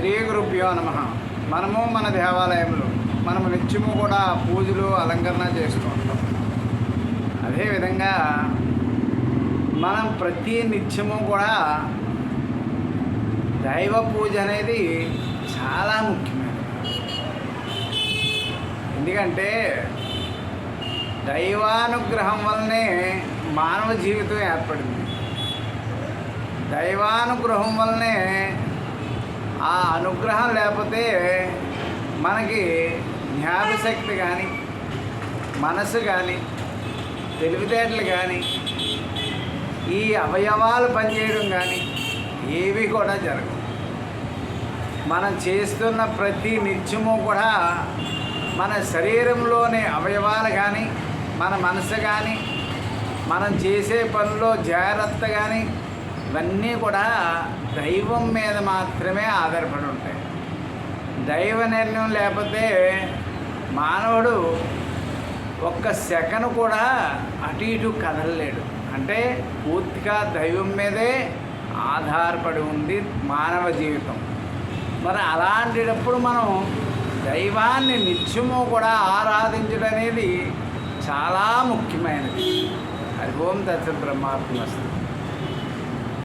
శ్రీ గురుభ్యో నమ. మనము మన దేవాలయంలో మనము నిత్యము కూడా పూజలు అలంకరణ చేస్తూ ఉంటాం అదేవిధంగా మనం ప్రతి నిత్యము కూడా దైవ పూజ అనేది చాలా ముఖ్యమైనది. ఎందుకంటే దైవానుగ్రహం వల్లనే మానవ జీవితం ఏర్పడింది. దైవానుగ్రహం వల్లనే ఆ అనుగ్రహం లేకపోతే మనకి జ్ఞాపశక్తి కానీ మనసు కానీ తెలివితేటలు కానీ ఈ అవయవాలు పనిచేయడం కానీ ఏవి కూడా జరగవు. మనం చేస్తున్న ప్రతి నిత్యము కూడా మన శరీరంలోని అవయవాలు కానీ మన మనసు కానీ మనం చేసే పనిలో జాగ్రత్త కానీ ఇవన్నీ కూడా దైవం మీద మాత్రమే ఆధారపడి ఉంటాయి. దైవ నిర్ణయం లేకపోతే మానవుడు ఒక్క సెకను కూడా అటు ఇటు కదలలేడు. అంటే పూర్తిగా దైవం మీదే ఆధారపడి ఉంది మానవ జీవితం. మరి అలాంటిటప్పుడు మనం దైవాన్ని నిత్యము కూడా ఆరాధించడం అనేది చాలా ముఖ్యమైనది. హరి ఓం తత్స బ్రహ్మాత్మస్తుంది